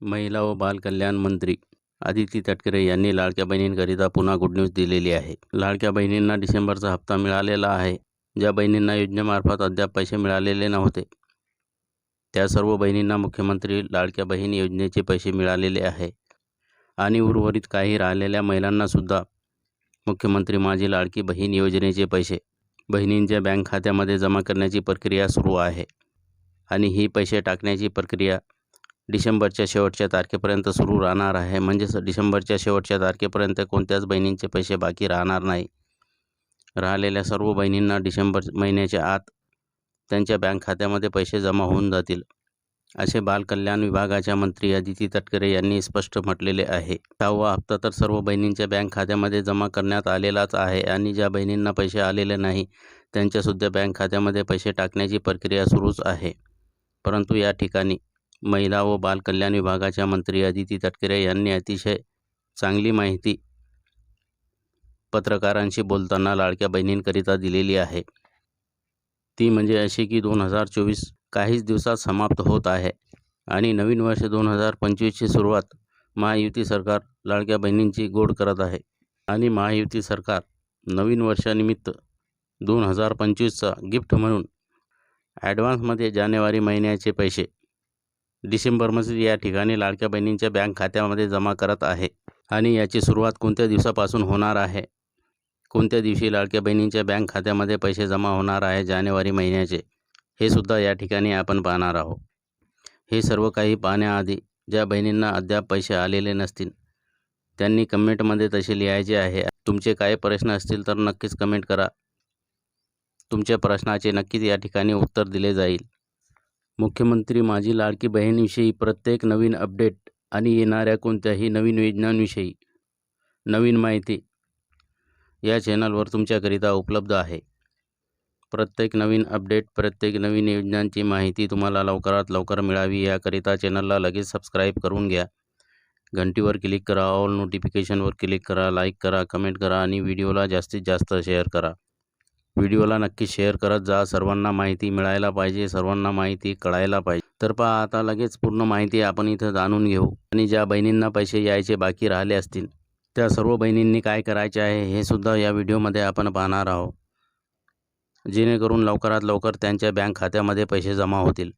महिला व बालकल्याण मंत्री आदिती तटकरे यांनी लाडक्या बहिणींकरिता पुन्हा गुड न्यूज दिलेली आहे. लाडक्या बहिणींना डिसेंबरचा हप्ता मिळालेला आहे. ज्या बहिणींना योजनेमार्फत अद्याप पैसे मिळालेले नव्हते त्या सर्व बहिणींना मुख्यमंत्री लाडक्या बहीण योजनेचे पैसे मिळालेले आहे. आणि उर्वरित काही राहिलेल्या महिलांनासुद्धा मुख्यमंत्री माझी लाडकी बहीण योजनेचे पैसे बहिणींच्या बँक खात्यामध्ये जमा करण्याची प्रक्रिया सुरू आहे. आणि ही पैसे टाकण्याची प्रक्रिया डिसेंबरच्या शेवटच्या तारखेपर्यंत सुरू राहणार आहे. म्हणजेच डिसेंबरच्या शेवटच्या तारखेपर्यंत कोणत्याच बहिणींचे पैसे बाकी राहणार नाही. राहिलेल्या सर्व बहिणींना डिसेंबर महिन्याच्या आत त्यांच्या बँक खात्यामध्ये पैसे जमा होऊन जातील असे बालकल्याण विभागाच्या मंत्री अदिती तटकरे यांनी स्पष्ट म्हटलेले आहे. सहावा हप्ता तर सर्व बहिणींच्या बँक खात्यामध्ये जमा करण्यात आलेलाच आहे आणि ज्या बहिणींना पैसे आलेले नाही त्यांच्यासुद्धा बँक खात्यामध्ये पैसे टाकण्याची प्रक्रिया सुरूच आहे. परंतु या ठिकाणी महिला व बालकल्याण विभागाच्या मंत्री अदिती तटकरे यांनी अतिशय चांगली माहिती पत्रकारांशी बोलताना लाडक्या बहिणींकरिता दिलेली आहे. ती म्हणजे अशी की दोन हजार चोवीस काहीच दिवसात समाप्त होत आहे आणि नवीन वर्ष दोन हजार पंचवीसची सुरुवात महायुती सरकार लाडक्या बहिणींची गोड करत आहे आणि महायुती सरकार नवीन वर्षानिमित्त दोन हजार पंचवीसचा गिफ्ट म्हणून ॲडव्हान्समध्ये जानेवारी महिन्याचे पैसे डिसेंबरमध्ये या ठिकाणी लाडक्या बहिणींच्या बँक खात्यामध्ये जमा करत आहे. आणि याची सुरुवात कोणत्या दिवसापासून होणार आहे? कोणत्या दिवशी लाडक्या बहिणींच्या बँक खात्यामध्ये पैसे जमा होणार आहे? जानेवारी महिन्याचे. हे सुद्धा या ठिकाणी आपण पाहणार आहोत. हे सर्व काही पाहण्याआधी ज्या बहिणींना अद्याप पैसे आलेले नसतील त्यांनी कमेंटमध्ये तसे लिहायचे आहे. तुमचे काय प्रश्न असतील तर नक्कीच कमेंट करा. तुमच्या प्रश्नाचे नक्कीच या ठिकाणी उत्तर दिले जाईल. मुख्यमंत्री माझी लाडकी बहीणविषयी प्रत्येक नवीन अपडेट आणि येणाऱ्या कोणत्याही नवीन योजनांविषयी नवीन माहिती या चॅनलवर तुमच्याकरिता उपलब्ध आहे. प्रत्येक नवीन अपडेट प्रत्येक नवीन योजनांची माहिती तुम्हाला लवकरात लवकर मिळावी याकरिता चॅनलला लगेच सबस्क्राईब करून घ्या. घंटीवर क्लिक करा ऑल नोटिफिकेशनवर क्लिक करा लाईक करा कमेंट करा आणि व्हिडिओला जास्तीत जास्त शेअर करा. व्हिडिओला नक्की शेअर करत जा. सर्वांना माहिती मिळायला पाहिजे सर्वांना माहिती कळायला पाहिजे. तर पहा आता लगेच पूर्ण माहिती आपण इथं जाणून घेऊ. आणि ज्या बहिणींना पैसे यायचे बाकी राहिले असतील त्या सर्व बहिणींनी काय करायचे आहे हे सुद्धा या व्हिडिओमध्ये आपण पाहणार आहोत. जेणेकरून लवकरात लवकर त्यांच्या बँक खात्यामध्ये पैसे जमा होतील.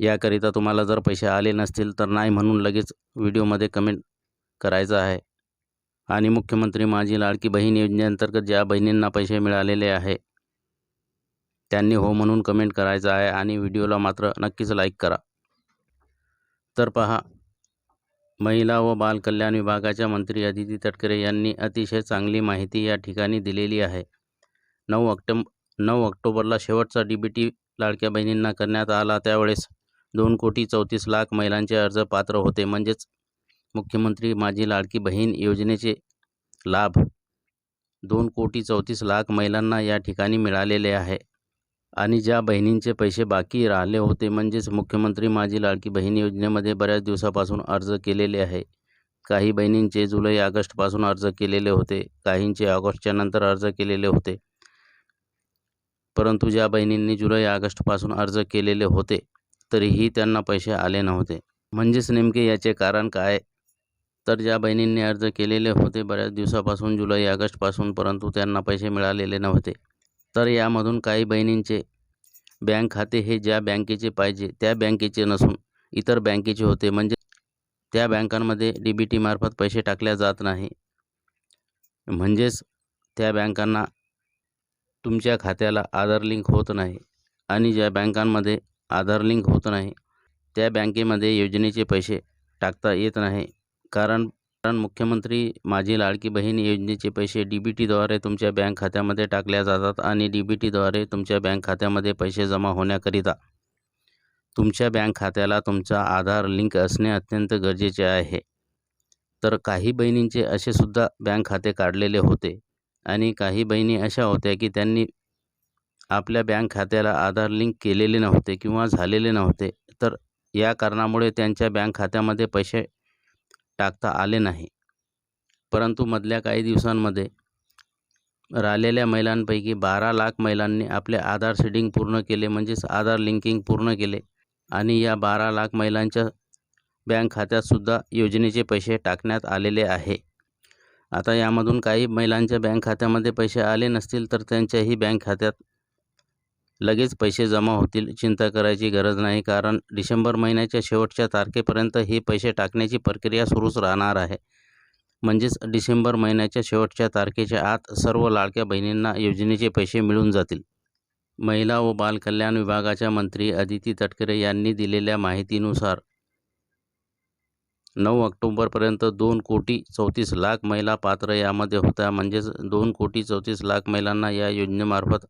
याकरिता तुम्हाला जर पैसे आले नसतील तर नाही म्हणून लगेच व्हिडिओमध्ये कमेंट करायचं आहे. आणि मुख्यमंत्री माझी लाडकी बहीण योजनेअंतर्गत ज्या बहिणींना पैसे मिळालेले आहे त्यांनी हो म्हणून कमेंट करायचं आहे आणि व्हिडिओला मात्र नक्कीच लाईक करा. तर पहा महिला व बालकल्याण विभागाच्या मंत्री अदिती तटकरे यांनी अतिशय चांगली माहिती या ठिकाणी दिलेली आहे. नऊ ऑक्टोब नऊ ऑक्टोबरला शेवटचा डी बी टी लाडक्या बहिणींना करण्यात आला. त्यावेळेस दोन कोटी चौतीस लाख महिलांचे अर्ज पात्र होते. म्हणजेच मुख्यमंत्री माझी लाडकी बहीण योजनेचे लाभ दोन कोटी चौतीस लाख महिलांना या ठिकाणी मिळालेले आहे. आणि ज्या बहिणींचे पैसे बाकी राहिले होते म्हणजेच मुख्यमंत्री माझी लाडकी बहीण योजनेमध्ये बऱ्याच दिवसापासून अर्ज केलेले आहे. काही बहिणींचे जुलै ऑगस्टपासून अर्ज केलेले होते काहींचे ऑगस्टच्या नंतर अर्ज केलेले होते. परंतु ज्या बहिणींनी जुलै ऑगस्टपासून अर्ज केलेले होते तरीही त्यांना पैसे आले नव्हते. म्हणजेच नेमके याचे कारण काय? तर ज्या बहिणींनी अर्ज केलेले होते बऱ्याच दिवसापासून जुलै ऑगस्टपासून परंतु त्यांना पैसे मिळालेले नव्हते. तर यामधून काही बहिणींचे बँक खाते हे ज्या बँकेचे पाहिजे त्या बँकेचे नसून इतर बँकेचे होते. म्हणजे त्या बँकांमध्ये डी बी टीमार्फत पैसे टाकल्या जात नाही. म्हणजेच त्या बँकांना तुमच्या खात्याला आधार लिंक होत नाही आणि ज्या बँकांमध्ये आधार लिंक होत नाही त्या बँकेमध्ये योजनेचे पैसे टाकता येत नाही. कारण कारण मुख्यमंत्री माझी लाडकी बहीण योजनेचे पैसे डी बी टीद्वारे तुमच्या बँक खात्यामध्ये टाकल्या जातात आणि डी बी टीद्वारे तुमच्या बँक खात्यामध्ये पैसे जमा होण्याकरिता तुमच्या बँक खात्याला तुमचा आधार लिंक असणे अत्यंत गरजेचे आहे. तर काही बहिणींचे असे सुद्धा बँक खाते काढलेले होते आणि काही बहिणी अशा होत्या की त्यांनी आपल्या बँक खात्याला आधार लिंक केलेले नव्हते किंवा झालेले नव्हते. तर या कारणामुळे त्यांच्या बँक खात्यामध्ये पैसे टाकता आले नाही. परंतु मधल्या काही दिवसांमध्ये राहिलेल्या महिलांपैकी बारा लाख महिलांनी आपले आधार सीडिंग पूर्ण केले म्हणजेच आधार लिंकिंग पूर्ण केले आणि या बारा लाख महिलांच्या बँक खात्यातसुद्धा योजनेचे पैसे टाकण्यात आलेले आहे. आता यामधून काही महिलांच्या बँक खात्यामध्ये पैसे आले नसतील तर त्यांच्याही बँक खात्यात लगेच पैसे जमा होतील चिंता करायची गरज नाही कारण डिसेंबर महिन्याच्या शेवटच्या तारखेपर्यंत हे पैसे टाकण्याची प्रक्रिया सुरूच राहणार आहे. म्हणजेच डिसेंबर महिन्याच्या शेवटच्या तारखेच्या आत सर्व लाडक्या बहिणींना योजनेचे पैसे मिळून जातील. महिला व बालकल्याण विभागाच्या मंत्री अदिती तटकरे यांनी दिलेल्या माहितीनुसार नऊ ऑक्टोबरपर्यंत दोन कोटी चौतीस लाख महिला पात्र यामध्ये होत्या. म्हणजेच दोन कोटी चौतीस लाख महिलांना या योजनेमार्फत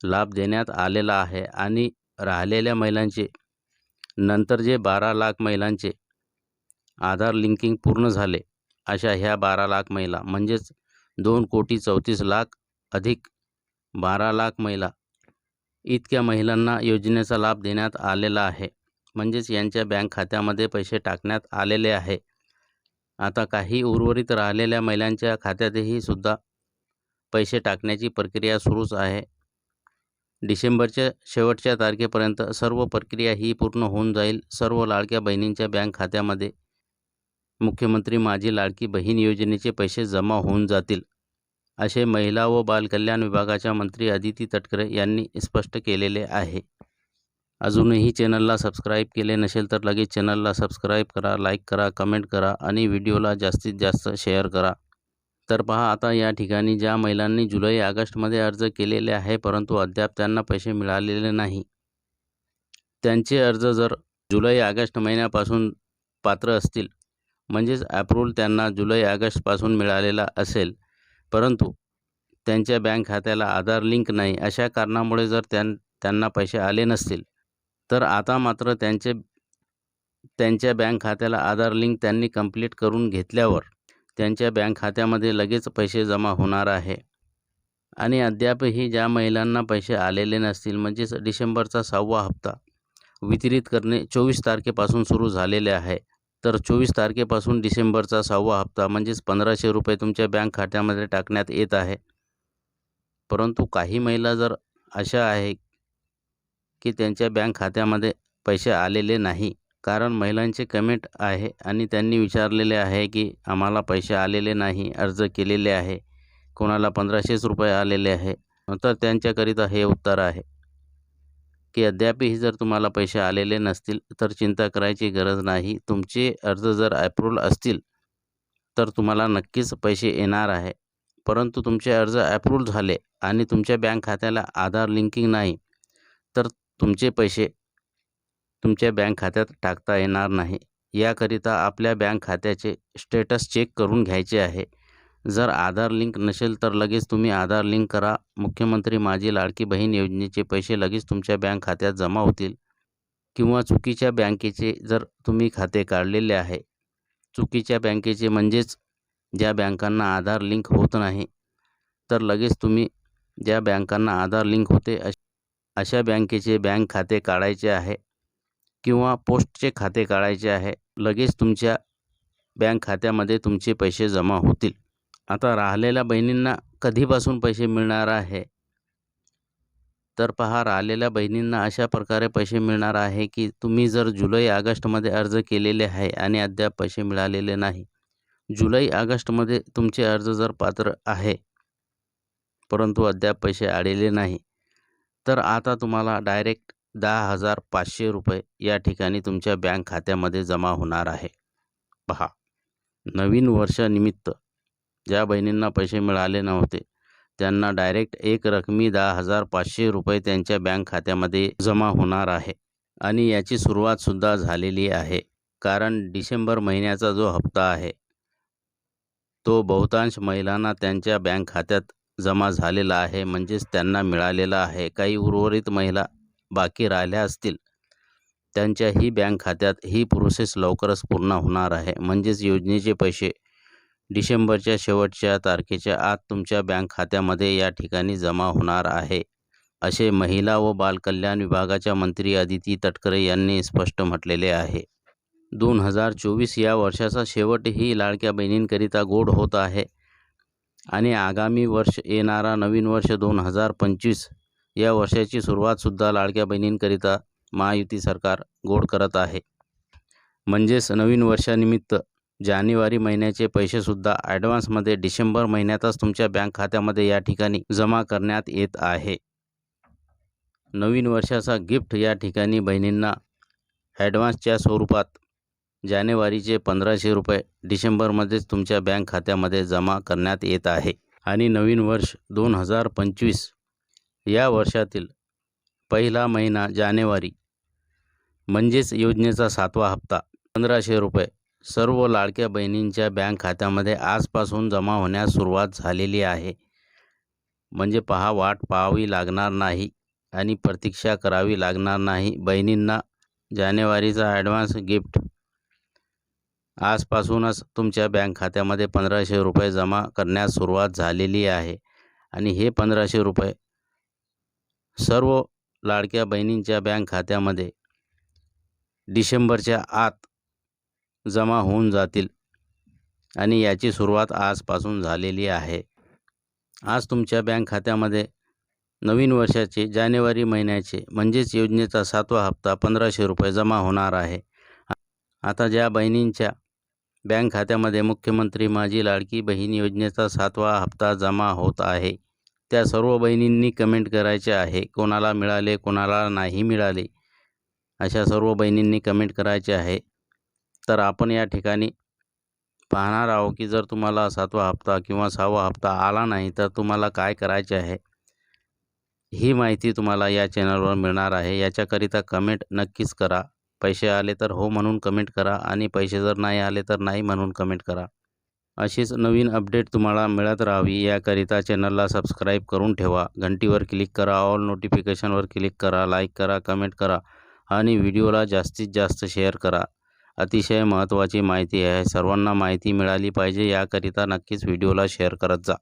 लाभ देण्यात आलेला आहे आणि राहिलेल्या महिलांचे नंतर जे बारा लाख महिलांचे आधार लिंकिंग पूर्ण झाले अशा ह्या बारा लाख महिला म्हणजेच दोन कोटी चौतीस लाख अधिक बारा लाख महिला इतक्या महिलांना योजनेचा लाभ देण्यात आलेला आहे. म्हणजेच यांच्या बँक खात्यामध्ये पैसे टाकण्यात आलेले आहे. आता काही उर्वरित राहिलेल्या महिलांच्या खात्यातही सुद्धा पैसे टाकण्याची प्रक्रिया सुरूच आहे. डिसेंबरच्या शेवटच्या तारखेपर्यंत सर्व प्रक्रिया ही पूर्ण होऊन जाईल. सर्व लाडक्या बहिणींच्या बँक खात्यामध्ये मुख्यमंत्री माझी लाडकी बहीण योजनेचे पैसे जमा होऊन जातील असे महिला व बालकल्याण विभागाच्या मंत्री अदिती तटकरे यांनी स्पष्ट केलेले आहे. अजूनही चॅनलला सबस्क्राईब केले नसेल तर लगेच चॅनलला सबस्क्राईब करा लाईक करा कमेंट करा आणि व्हिडिओला जास्तीत जास्त शेअर करा. तर पहा आता या ठिकाणी ज्या महिलांनी जुलै ऑगस्टमध्ये अर्ज केलेले आहे परंतु अद्याप त्यांना पैसे मिळालेले नाही. त्यांचे अर्ज जर जुलै ऑगस्ट महिन्यापासून पात्र असतील म्हणजेच ॲप्रूव्हल त्यांना जुलै ऑगस्टपासून मिळालेला असेल परंतु त्यांच्या बँक खात्याला आधार लिंक नाही अशा कारणामुळे जर त्यां त्यांना पैसे आले नसतील तर आता मात्र त्यांचे त्यांच्या बँक खात्याला आधार लिंक त्यांनी कंप्लीट करून घेतल्यावर त्यांच्या बँक खात्यामध्ये लगेच पैसे जमा होणार आहे. आणि अद्यापही ज्या महिलांना पैसे आलेले नसतील म्हणजेच डिसेंबरचा सहावा हप्ता वितरित करणे चोवीस तारखेपासून सुरू झालेले आहे. तर चोवीस तारखेपासून डिसेंबरचा सहावा हप्ता म्हणजेच पंधराशे रुपये तुमच्या बँक खात्यामध्ये टाकण्यात येत आहे. परंतु काही महिला जर अशा आहे की त्यांच्या बँक खात्यामध्ये पैसे आलेले नाही कारण महिलांचे कमेंट आहे आणि त्यांनी विचारलेले आहे की आम्हाला पैसे आलेले नाही अर्ज केलेले आहे. कोणाला पंधराशेच रुपये आलेले आहे. तर त्यांच्याकरिता हे उत्तर आहे की अद्यापही जर तुम्हाला पैसे आलेले नसतील तर चिंता करायची गरज नाही. तुमचे अर्ज जर ॲप्रूव्हल असतील तर तुम्हाला नक्कीच पैसे येणार आहे. परंतु तुमचे अर्ज ॲप्रूव्ह झाले आणि तुमच्या बँक खात्याला आधार लिंकिंग नाही तर तुमचे पैसे तुमच्या बँक खात्यात टाकता येणार नाही. याकरिता आपल्या बँक खात्याचे स्टेटस चेक करून घ्यायचे आहे. जर आधार लिंक नसेल तर लगेच तुम्ही आधार लिंक करा. मुख्यमंत्री माझी लाडकी बहीण योजनेचे पैसे लगेच तुमच्या बँक खात्यात जमा होतील. किंवा चुकीच्या बँकेचे जर तुम्ही खाते काढलेले आहे. चुकीच्या बँकेचे म्हणजेच ज्या बँकांना आधार लिंक होत नाही तर लगेच तुम्ही ज्या बँकांना आधार लिंक होते अशा बँकेचे बँक खाते काढायचे आहे. किंवा पोस्टचे खाते काढायचे आहे लगेच तुमच्या बँक खात्यामध्ये तुमचे पैसे जमा होतील. आता राहिलेल्या बहिणींना कधीपासून पैसे मिळणार आहे? तर पहा राहिलेल्या बहिणींना अशा प्रकारे पैसे मिळणार आहे की तुम्ही जर जुलै ऑगस्टमध्ये अर्ज केलेले आहे आणि अद्याप पैसे मिळालेले नाही. जुलै ऑगस्टमध्ये तुमचे अर्ज जर पात्र आहे परंतु अद्याप पैसे आलेले नाही तर आता तुम्हाला डायरेक्ट दहा हजार पाचशे रुपये या ठिकाणी तुमच्या बँक खात्यामध्ये जमा होणार आहे. पहा नवीन वर्षानिमित्त ज्या बहिणींना पैसे मिळाले नव्हते त्यांना डायरेक्ट एक रकमी दहा हजार पाचशे रुपये त्यांच्या बँक खात्यामध्ये जमा होणार आहे. आणि याची सुरुवातसुद्धा झालेली आहे कारण डिसेंबर महिन्याचा जो हप्ता आहे तो बहुतांश महिलांना त्यांच्या बँक खात्यात जमा झालेला आहे म्हणजेच त्यांना मिळालेला आहे. काही उर्वरित महिला बाकी राहिल्या असतील. त्यांच्याही बँक खात्यात ही प्रोसेस लवकरच पूर्ण होणार आहे. म्हणजेच योजनेचे पैसे डिसेंबरच्या शेवटच्या तारखेच्या आत तुमच्या बँक खात्यामध्ये या ठिकाणी जमा होणार आहे असे महिला व बालकल्याण विभागाच्या मंत्री अदिती तटकरे यांनी स्पष्ट म्हटलेले आहे. दोन हजार चोवीस या वर्षाचा शेवटही लाडक्या बहिणींकरिता गोड होत आहे आणि आगामी वर्ष येणारा नवीन वर्ष दोन हजार पंचवीस या वर्षाची सुरुवातसुद्धा लाडक्या बहिणींकरिता महायुती सरकार गोड करत आहे. म्हणजेच नवीन वर्षानिमित्त जानेवारी महिन्याचे पैसेसुद्धा ॲडव्हान्समध्ये डिसेंबर महिन्यातच तुमच्या बँक खात्यामध्ये या ठिकाणी जमा करण्यात येत आहे. नवीन वर्षाचा गिफ्ट या ठिकाणी बहिणींना ॲडव्हान्सच्या स्वरूपात जानेवारीचे पंधराशे रुपये डिसेंबरमध्येच तुमच्या बँक खात्यामध्ये जमा करण्यात येत आहे. आणि नवीन वर्ष दोन हजार पंचवीस या वर्षातील पहिला महिना जानेवारी. म्हणजेच योजनेचा सातवा हप्ता. पंधराशे रुपये. सर्व लाडक्या बहिणींच्या बँक खात्यामध्ये आजपासून जमा होण्यास सुरुवात झालेली आहे. म्हणजे पहा वाट पाहावी लागणार नाही आणि प्रतीक्षा करावी लागणार नाही. बहिणींना जानेवारीचा ॲडव्हान्स गिफ्ट. आजपासूनच तुमच्या बँक खात्यामध्ये पंधराशे रुपये जमा करण्यास सुरुवात झालेली आहे. आणि हे पंधराशे रुपये सर्व लाडक्या बहिणींच्या बँक खात्यामध्ये डिसेंबरच्या आत जमा होऊन जातील. आणि याची सुरुवात आजपासून झालेली आहे. आज तुमच्या बँक खात्यामध्ये नवीन वर्षाचे जानेवारी महिन्याचे म्हणजेच योजनेचा सातवा हप्ता पंधराशे रुपये जमा होणार आहे. आता ज्या बहिणींच्या बँक खात्यामध्ये मुख्यमंत्री माझी लाडकी बहीण योजनेचा सातवा हप्ता जमा होत आहे त्या सर्व बहिणींनी कमेंट करायचे आहे. कोणाला मिळाले कोणाला नाही मिळाले अशा सर्व बहिणींनी कमेंट करायचे आहे. तर आपण या ठिकाणी पाहणार आहोत की जर तुम्हाला सातवा हप्ता किंवा सहावा हप्ता आला नाही तर तुम्हाला काय करायचे आहे? ही माहिती तुम्हाला या चॅनलवर मिळणार आहे. याच्याकरिता कमेंट नक्कीच करा. पैसे आले तर हो म्हणून कमेंट करा आणि पैसे जर नाही आले तर नाही म्हणून कमेंट करा. अशीच नवीन अपडेट तुम्हाला मिळत राहावी. याकरिता चॅनलला सबस्क्राईब करून ठेवा. घंटीवर क्लिक करा. ऑल नोटिफिकेशनवर क्लिक करा. लाईक करा कमेंट करा आणि व्हिडिओला जास्तीत जास्त शेअर करा. अतिशय महत्त्वाची माहिती आहे. सर्वांना माहिती मिळाली पाहिजे. याकरिता नक्कीच व्हिडिओला शेअर करत जा.